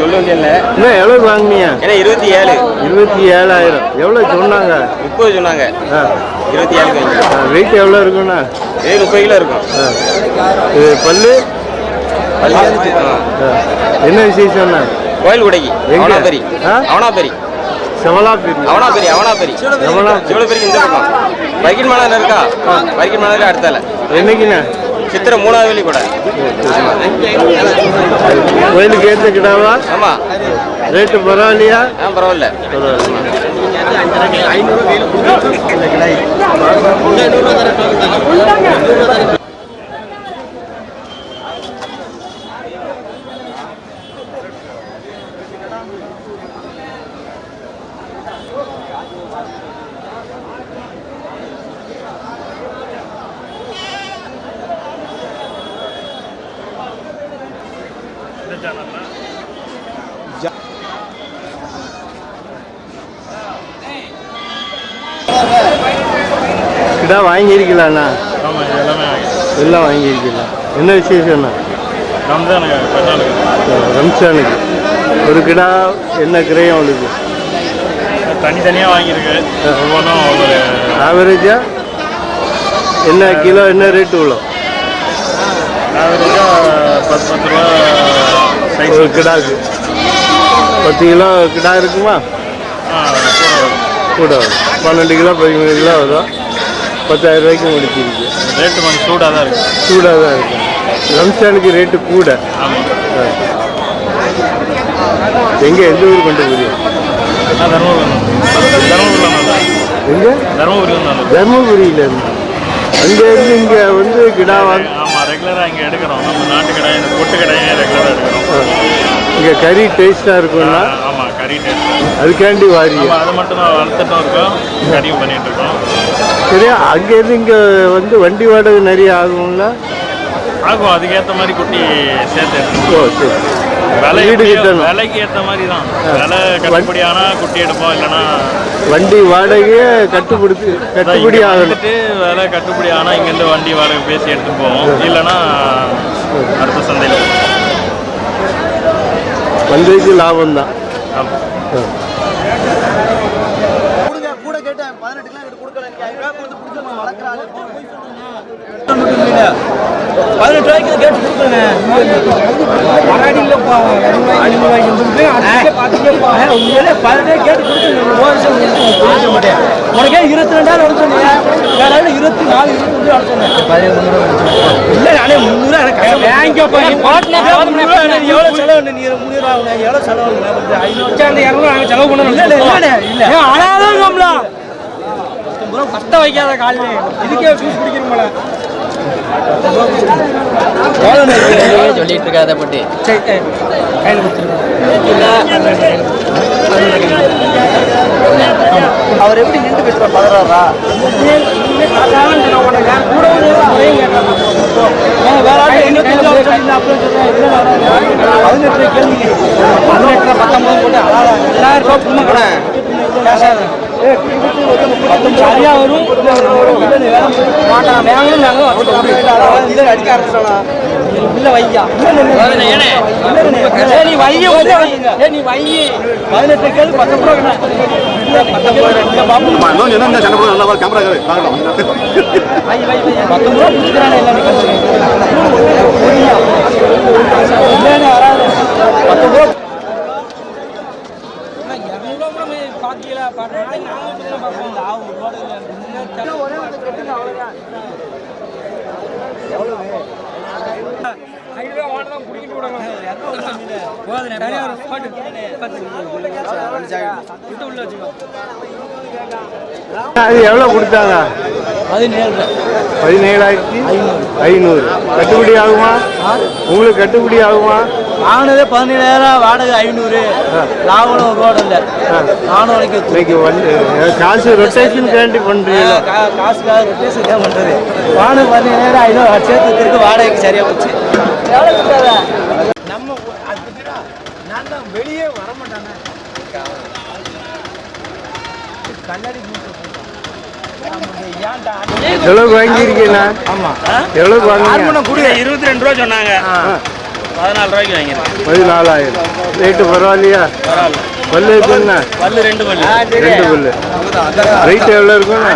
அப்படி நீ சொல்ல வேண்டியல என்ன எவ்வளோக்கு வாங்குனீங்க? ஏன்னா இருபத்தி ஏழு. இருபத்தி ஏழாயிரம். எவ்வளோ சொன்னாங்க? முப்பது சொன்னாங்க. ஆ. இருபத்தி வைங்க வெயிட் எவ்வளோ இருக்குண்ணா ஏழு முப்பது கிலோ இருக்கும். இது பல்லு. என்ன விசேஷம்ண்ணா? கோயில் உடைக்கு? அவனாபெரி? அவனாபெரி. செவலாப்பேரி அவனாபெரி அவனாபெரி. எவ்வளோ சிவலப்பெரி இந்த பக்கம் வைக்கின் மணல் இருக்கா? வைக்கின் மணல் அடுத்தால என்னைக்குண்ணா? சித்திரை மூணாவது வெள்ளி கூட. கோயிலுக்கு ஏற்ற கிடாவா? ஆமா. ரேட்டு பரவாயில்லையா? ஆ பரவாயில்ல. பரவாயில்ல கிடா வாங்கியிருக்கலாண்ணா ஆமாம் எல்லாமே எல்லாம் வாங்கியிருக்கலாம் என்ன விசேஷம்ண்ணா ரம்ஜானுக்கு ரம்ஜானுக்கு. ஒரு கிடா என்ன கிரயம் அவளுக்கு தனித்தனியாக வாங்கியிருக்கு. ஒவ்வொன்றும் ஒவ்வொரு ஆவரேஜா என்ன கிலோ என்ன ரேட்டு உள்ள? ஆவரேஜாக பத்து பத்து ரூபா சைஸ் ஒரு கிடாக்கு. பத்து கிலோ கிடா இருக்குமா? கூட வரும். பன்னெண்டு கிலோ பதிமூணு கிலோ வரும். பத்தாயிரம் ரூபாய்க்கு முடிச்சிருக்கு. ரேட்டு கொஞ்சம் சூடாக தான் இருக்குது சூடாக தான் இருக்கும் ரம்ஜானுக்கு ரேட்டு கூட. எங்கே? எந்த ஊர் கொண்டு நான் தருமபுரி தருமபுரியில் இருந்து. அங்கே இருந்து இங்கே வந்து கிடா வாங்க ரெகுலராக இங்கே எடுக்கிறோம் நம்ம நாட்டு கடை இந்த பொட்டு கடையே ரெகுலராக எடுக்கிறோம் இங்கே கறி டேஸ்ட்டாக இருக்கும்னா ஆமாம் கறி டேஸ்ட் அதுக்காண்டி ஆமாம் அது மட்டும் தான் வளர்த்துட்டும் இருக்கோம். கறியும் பண்ணிட்டு இருக்கோம். சரியா அங்கேருந்து இங்கே வந்து வண்டி வாடகை நிறைய ஆகும்ல? ஆகும் அதுக்கேற்ற மாதிரி குட்டி சேர்த்து. ஓ சரி. விலை. விலைக்கு ஏற்ற மாதிரி தான் விலை கட்டுப்படி ஆனால் குட்டி எடுப்போம் இல்லைன்னா வண்டி வாடகையே கட்டுப்படுத்தி கட்டுப்படி வந்துட்டு விலை கட்டுப்படி ஆனால் இங்கேருந்து வண்டி வாடகை பேசி எடுத்து போவோம். இல்லைன்னா அடுத்த சந்தையில். வந்ததுக்கு லாபம் தான் கூட கேட்டேன். பதினெட்டுலாம் எடுத்து கொடுக்கல. நீங்க ஐநூறு ரூபாய் கொடுத்து பிடிச்ச வளர்க்குறாங்க பதினெட்டு ரூபாய்க்கு கேட்டு கொடுக்குறேங்க மராடியில் பதினெட்டு கேட்டு கொடுத்துருங்க. மாட்டேன். உனக்கே இருபத்தி ரெண்டாயிரம் சொன்னீங்க. வேற இருபத்தி நாலு இருபத்தஞ்சு எடுத்து சொன்னேன். இல்லை நானே முந்நூறு எனக்கு எவ்வளோ செலவு நீ முந்நூறு ஆகுங்க எவ்வளோ செலவு ஐநூறு இரநூறு நாங்கள் செலவு பண்ணணும். இல்லை இல்லை இல்லை ஆனாலும் கம்லாம் கஷ்டம் வைக்காத காலையில இதுக்கே ஜூஸ் குடிக்கிறோம்ல சொல்லிட்டு இருக்காத பட்டி சரி கையில் அவர் எப்படி நின்று பேசுறார் பதறாரா பதினெட்டு கேள்வி பதினெட்டு பத்தொன்பது போட்டு எல்லாரும் ரூபா சும்மா கடை. சரியா வரும் வேணும் வேங்களும் நாங்களும் அடிக்க ஆரம்பிச்சோம் இல்ல வையா நீ வைய நீ வை பதினெட்டு கேள்வி பத்தொன்பது பத்தொன்பது அது எவ்வளோ கொடுத்தாங்க? பதினேழு பதினேழாயிரத்தி ஐநூறு. கட்டுப்படி ஆகுமா? உங்களுக்கு கட்டுப்படி ஆகுமா? வாங்கினதே பதினேழாயிரம் வாடகை ஐநூறு. லாபம் ஒரு ரூபா இல்லை. நானும் இன்னைக்கு வந்து காசு ரொட்டேஷன் கேண்டி பண்ணுறீங்களா காசுக்காக ரொட்டேஷன் தான் பண்ணுறது வாடகை பதினேழாயிரம் ஐநூறு சேர்த்து திருக்க வாடகைக்கு சரியா போச்சு. நம்ம நான் தான் வெளியே வர மாட்டானே கண்ணாடி எவ்வளோக்கு வாங்கியிருக்கீங்களா ஆமா. எவ்வளோக்கு வாங்குறீங்க கூட இருபத்தி ரெண்டு ரூபா சொன்னாங்க. பதினாலு ரூபாய்க்கு வாங்கியிருக்கேன். பதினாலாயிரம். ரேட்டு பரவாயில்லையா? பரவாயில்ல பல்லு எப்படிண்ணா பல்லு ரெண்டு பல்லு. ரெண்டு பல்லு. ரேட் எவ்வளோ இருக்குண்ணா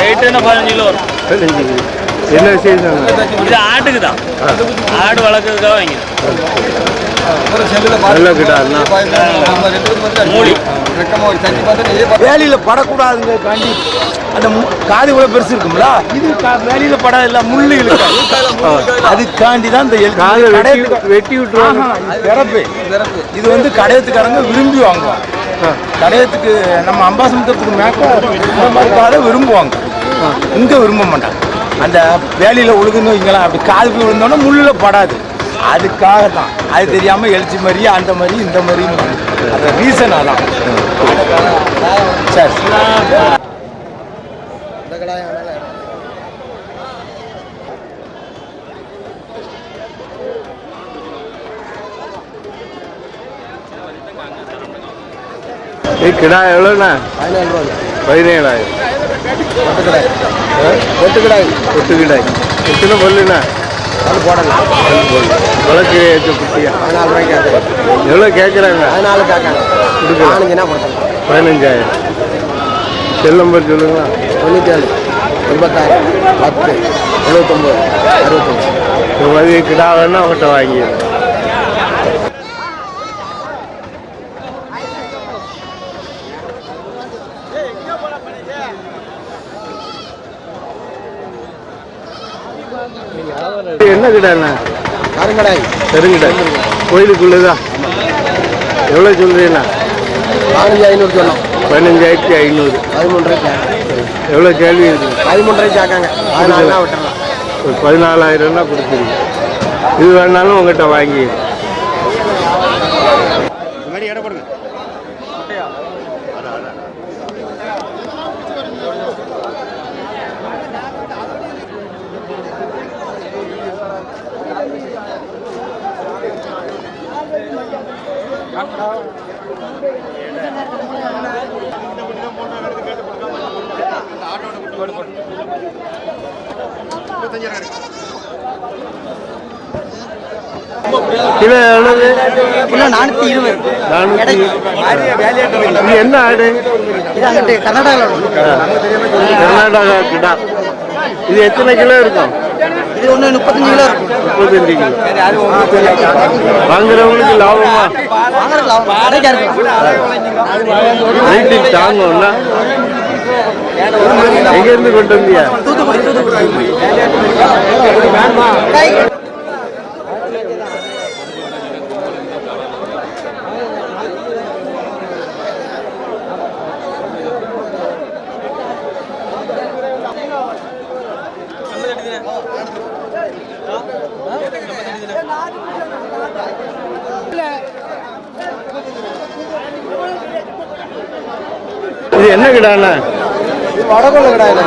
ரேட்டு என்ன? பதினஞ்சு கிலோ வரும். பதினஞ்சு கிலோ. என்ன விசேஷம் இது ஆட்டுக்கு தான். ஆடு வளர்க்குறதுக்காக மூடி வேலியில படக்கூடாதுங்க காண்டி அந்த காது இவ்வளவு பெருசு இருக்கும்ல? இது கா- வேலியில படம் இல்ல முள்ளு இழுக்கும் அதுக்காண்டி தான் இந்த வெட்டி கடையத்துக்கு- வெட்டி விட்டுருவாங்க. பிறப்பு இது வந்து கடையத்துக்காரங்க விரும்பி வாங்குவாங்க. கடையத்துக்கு நம்ம அம்பாசமுத்திரத்துக்கு மேக்க இந்த மாதிரி காதை விரும்புவாங்க. இங்க விரும்ப மாட்டாங்க. அந்த வேலியில உழுகுன்னு வைங்களேன் அப்படி காது போய் விழுந்தோன்னா முள்ளுல படாது. அதுக்காக தான் அது தெரியாம எழுச்சி மாதிரி அந்த மாதிரி இந்த மாதிரி. அந்த ரீசன் அதான். சரி. கிடா எவ்வளோண்ணா பதினேழாயிரம். ஒட்டு கிடாய் ஒட்டு கிடாய் எத்தனை பல்லுண்ணா அது போடலாம் குட்டியா? பதினாலு ரூபாய்க்கு எவ்வளோ கேட்குறாங்க? பதினாலு கேட்காங்க. என்ன பண்ணுறேன் பதினஞ்சாயிரம். செல் நம்பர் சொல்லுங்களா? தொண்ணூற்றி ஏழு எண்பத்தாறு பத்து எழுபத்தொம்போது அறுபத்தஞ்சு. மாதிரி கிடா வேணா அவங்ககிட்ட வாங்கி என்ன கிடாண்ணா கருங்கடாய். கருங்கிடா கோயிலுக்குள்ளதா? எவ்வளோ சொல்றீங்கண்ணா? பதினஞ்சு ஐநூறு சொன்னோம். பதினஞ்சாயிரத்தி ஐநூறு. ரூபாய்க்கு எவ்வளோ கேள்வி இருக்கு? பதிமூணு ரூபாய்க்கு கேட்காங்க. பதினாலுனா விட்டுறலாம் ஒரு பதினாலாயிரம்னா கொடுத்துருங்க. இது வேணாலும் உங்கள்கிட்ட வாங்கி கிலோ எவ்வளவு? கிலோ நானூற்றி இருபது. நானூற்றி என்ன ஆடு? இது அங்கிட்டு கர்நாடகாவில் கர்நாடகா கிடா. இது எத்தனை கிலோ இருக்கும்? இது ஒன்று முப்பத்தஞ்சு கிலோ இருக்கும். முப்பத்தஞ்சு கிலோ. வாங்குறவங்களுக்கு லாபமா? வாங்குறது லாபம். கடைக்கா இருக்கும். தாங்கும்னா கொண்டு வந்தியா? தூத்துக்குடி தூத்துக்குடி. கிடாண்ணா வடகொள்ள கடாயில்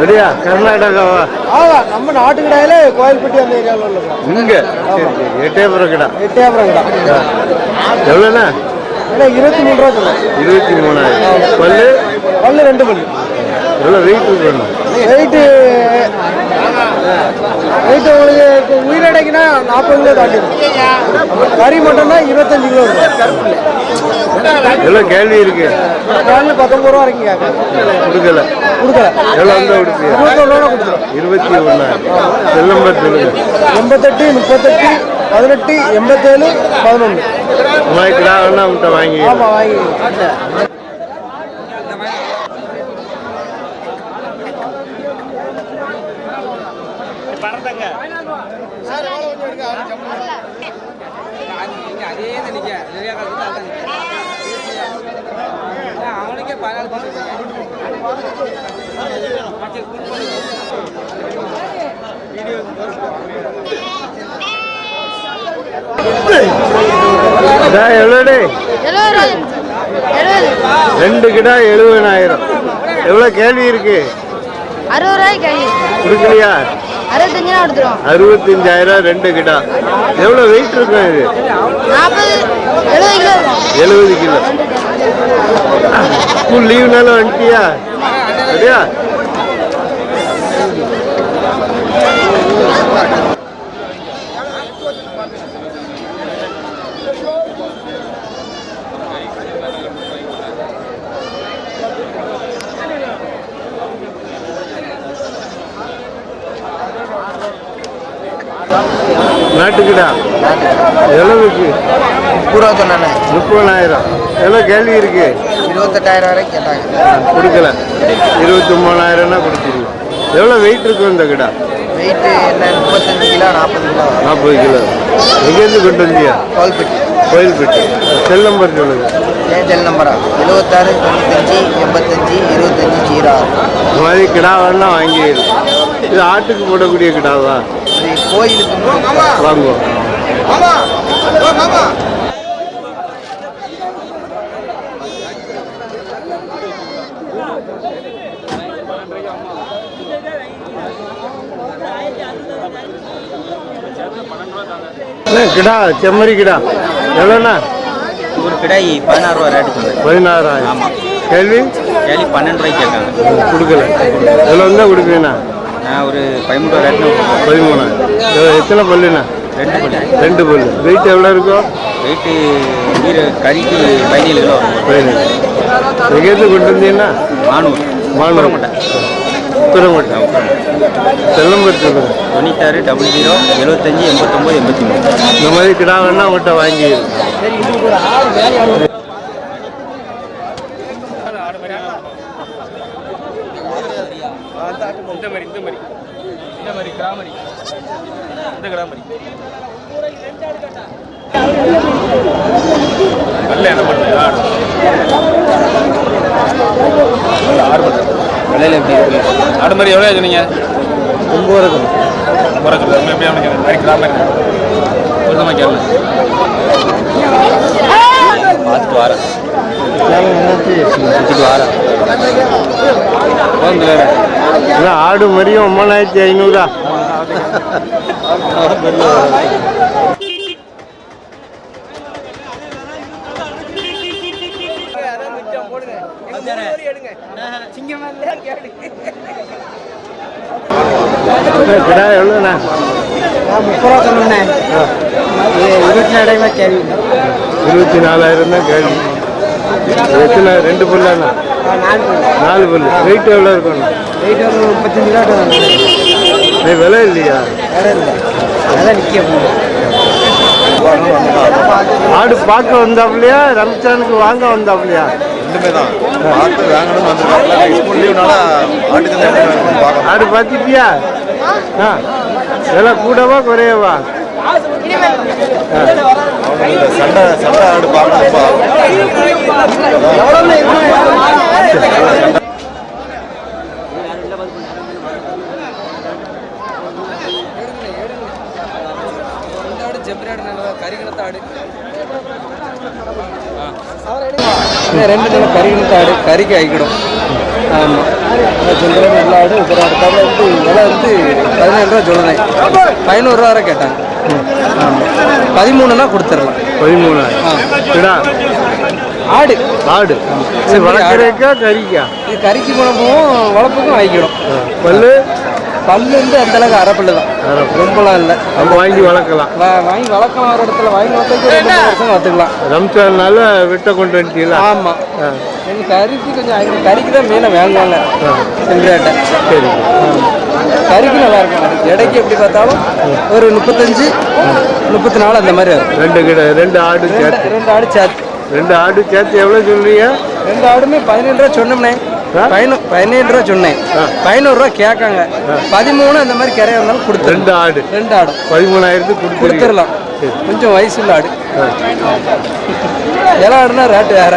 ரெடியா கர்நாடகாவா ஆமா நம்ம நாட்டு கடாயில கோயில்பட்டி அந்த ஏரியாவில் உள்ள. இங்க. எட்டயபுரம் கிடா. எட்டயபுரம் கடை. எவ்வளோண்ணா? இருபத்தி மூணு ரூபா சொல்லுவோம் இருபத்தி மூணாயிரம். பல்லு? பல்லு ரெண்டு பல்லு. எவ்வளோ வெயிட் வேணும்? வெயிட்டு வெயிட் உங்களுக்கு இப்போ உயிரடைக்குன்னா நாற்பது கிலோ தாண்டி இருக்கும். கறி மட்டும்னா இருபத்தஞ்சு கிலோ எவ்வளோ கேள்வி இருக்கு. கேரள பத்தொம்பது ரூபா வரைக்கும் கேட்குறேன் கொடுக்கல. கொடுக்கல. எவ்வளோ வந்தா இருபத்தொன்னு கொடுத்துரும் இருபத்தி ஒன்றாயிரம் செல் நம்பர் சொல்லுங்க எண்பத்தெட்டு முப்பத்தெட்டு பதினெட்டு எண்பத்தேழு பதினொன்று மாதிரி கிடா வேணா வாங்கி ஆமாம் வாங்கி கிடா எவ்வளோடே? ரெண்டு கிடா எழுபதாயிரம். எவ்வளோ கேள்வி இருக்கு? அறுபது ரூபாய்க்கு கழி கொடுக்கலையா? அறுபத்தஞ்சாயிரம் ரெண்டு கிடா. எவ்வளோ வெயிட் இருக்கும் இது? எழுபது கிலோ. तू लीव ना लो अंटिया बढ़िया நாட்டுக்குடா? எவ்வளவுக்கு? முப்பதாயிரம் முப்பதாயிரம் எவ்வளோ கேள்வி இருக்கு? இருபத்தெட்டாயிரம் வரைக்கும் கேட்டாங்க. கொடுக்கல. இருபத்தி மூணாயிரம்னா கொடுத்துருங்க. எவ்வளோ வெயிட் இருக்கும் இந்த கிடா? வெயிட்டு என்ன முப்பத்தஞ்சு கிலோ நாற்பது கிலோ? நாற்பது கிலோ. எங்கேருந்து கொண்டு வந்தியா கோல்பட்டி கோயில்பட்டி. செல் நம்பர் சொல்லுங்க. ஏன் செல் நம்பரா? எழுபத்தாறு தொண்ணூத்தஞ்சு எண்பத்தஞ்சு இருபத்தஞ்சு ஜீரோ ஆறு. இந்த மாதிரி கிடா வேணா வாங்கிடு. இது ஆட்டுக்கு போடக்கூடிய கிடாவா? இது கோயிலுக்கு வாங்குவோம் அண்ணா, கிடா? செம்மறி கிடா. எவ்வளோண்ணா? ஒரு கிடாய் பதினாறு ரூபா ரேட்டு சொன்னேன் பதினாறாயிரம். கேள்வி? கேள்வி பன்னெண்டு ரூபாய்க்கு கேட்காங்க. கொடுக்கல. எவ்வளோ இருந்தால் கொடுப்பீங்கண்ணா? நான் ஒரு பதிமூணு பதிமூணாயிரம். எவ்வளோ- எத்தனை பல்லுண்ணா? ரெண்டு பள்ளி ரெண்டு பல்லு. வெயிட் எவ்வளோ இருக்கும்? வெயிட்டு நீர் கறிக்கு பதினேழு கிலோ. பதினேழு. எங்கேருந்து கொண்டு வந்தீங்கன்னா நானூறு மானூர். உத்தரமட்டை செல்லம்பர் சொல்லுங்க தொண்ணூத்தாறு டபுள் ஜீரோ எழுபத்தஞ்சி எண்பத்தொம்போது எண்பத்தி மூணு இந்த மாதிரி கிடா வேணா அவங்கள்ட்ட வாங்கி. இந்த மாதிரி இந்த மாதிரி இந்த மாதிரி கிராமரி இந்த கிராமரி நல்ல என்ன பண்ணுறது ஆறு விலையில் எப்படி இருக்கு? ஆடு மாதிரி எவ்வளோ சொன்னீங்க? ஒம்பது இருக்கும் முறை சொல்லுங்க எப்படி அமைக்க மாதிரி கிராமரி கொஞ்சமாக கேள்வி பார்த்துட்டு வரேன். சுற்றிட்டு வரேன். ஆடு மரியும் ஒம்பதாயிரத்தி ஐநூறா கிடா எவ்வளோண்ணா முப்பது ரூபா சொன்னேன் இருபத்தி நாலாயிரமா கேள்வி. இருபத்தி நாலாயிரம் தான் கேள்வி. எத்தனை? ரெண்டு பல்லாண்ணா. நாலு பல்லு. வெயிட் எவ்வளோ இருக்கும்ண்ணா வெயிட் ஒரு முப்பத்தஞ்சு இது விலை இல்லையா? அதான் நிற்க ஆடு பார்க்க வந்தாப்புலையா? ரம்ஜானுக்கு வாங்க வந்தாப்புலையா? ரெண்டுமே தான். பார்த்து வாங்கணும்னு வந்துருக்காங்க ஆடு பார்த்துட்டியா? ஆ விலை கூடவா குறையவா? சண்டை சண்டை ஆடு பார்க்கணும் ரெண்டு நல்ல கறிக்கு ஆடு. கறிக்கு ஆமாம் சில்லறை நல்ல ஆடு இப்போ அடுத்தால வந்து விலை வந்து பதினேழு ரூபா சொல்லுறேன். பதினோருவா வரை கேட்டாங்க. ஆமாம் பதிமூணுனா கொடுத்துடலாம். பதிமூணாயிரம் கிடா ஆடு. ஆடு. இது வளர்க்குறதுக்கா கறிக்கா? இது கறிக்கு போனப்பவும் வளர்ப்புக்கும் ஆ, பல்லு? பல்லு வந்து அந்த அளவுக்கு அரை பல்லு தான் ரொம்பலாம் இல்லை. நம்ம வாங்கி வளர்க்கலாம். வாங்கி வளர்க்கலாம் ஒரு இடத்துல. வாங்கி வளர்த்துக்கு ரெண்டு வருஷம் வளர்த்துக்கலாம். ரம்ஜான்னால விட்ட கொண்டு வந்துட்டீங்களா? ஆமாம் எங்கள் கறிக்கு கொஞ்சம் கறிக்கு தான் மீனை வாங்குவாங்க சில்லறையாட்ட சரி. கறிக்கு நல்லா இருக்கும் எடைக்கு எப்படி பார்த்தாலும் ஒரு முப்பத்தஞ்சு முப்பத்தி நாலு அந்த மாதிரி வரும். ரெண்டு கிட ரெண்டு ஆடு சேர்த்து. ரெண்டு ஆடு சேர்த்து. ரெண்டு ஆடு சேர்த்து எவ்வளோ சொல்றீங்க? ரெண்டு ஆடுமே பதினேழு ரூபா சொன்னோம்னே? பதினோ பதினேழு ரூபா சொன்னேன். பதினோரு ரூபா கேட்காங்க. பதிமூணு அந்த மாதிரி கிரைய வந்தாலும் கொடுத்துரு ரெண்டு ஆடு. ரெண்டு ஆடும் பதிமூணாயிரத்துக்கு கொடுத்துடலாம். கொஞ்சம் வயசு உள்ள ஆடு இலை ஆடுனா ரேட்டு வேற.